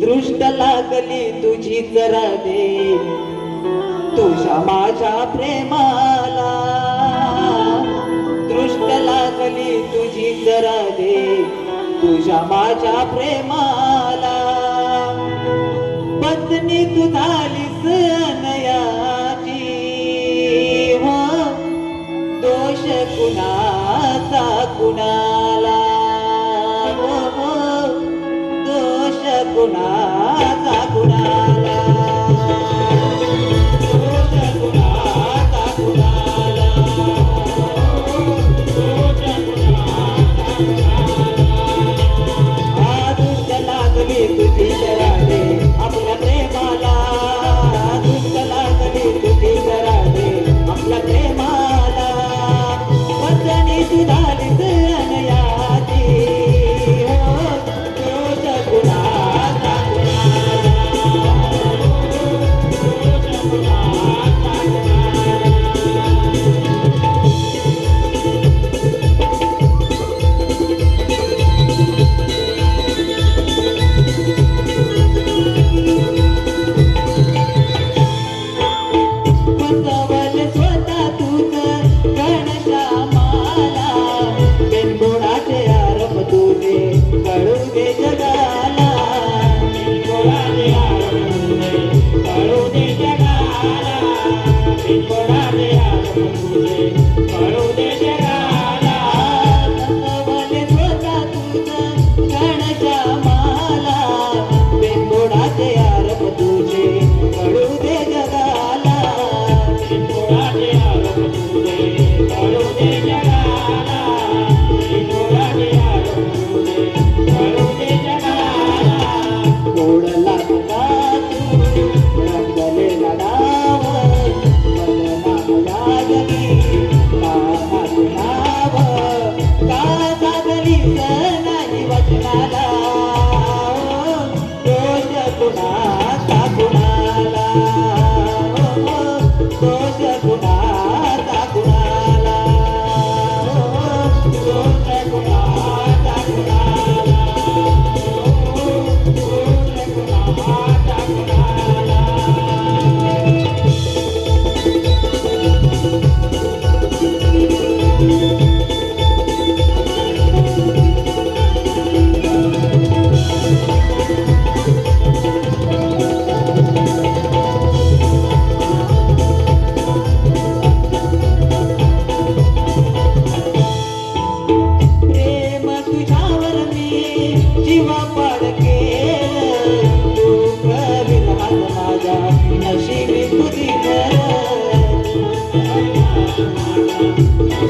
दृष्ट लागली तुझी जरा दे. तुझ्या माझ्या प्रेमाला दृष्ट लागली तुझी जरा दे. तुझ्या माझ्या प्रेमाला पत्नी तू झालीस नयाची हो, दोष कुणाचा कुणा गुणाचा गुणाला आदुष्य लागली तुझी शराने आपल्या प्रेमाला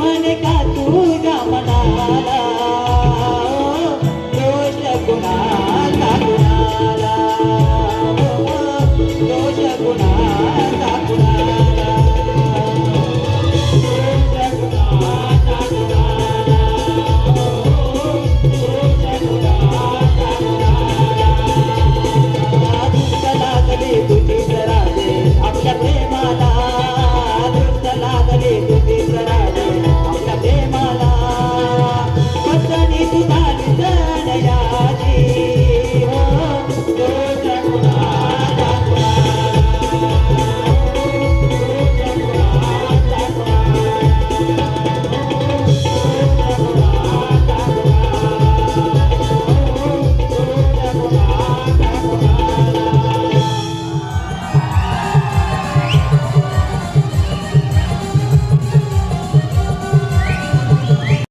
मन का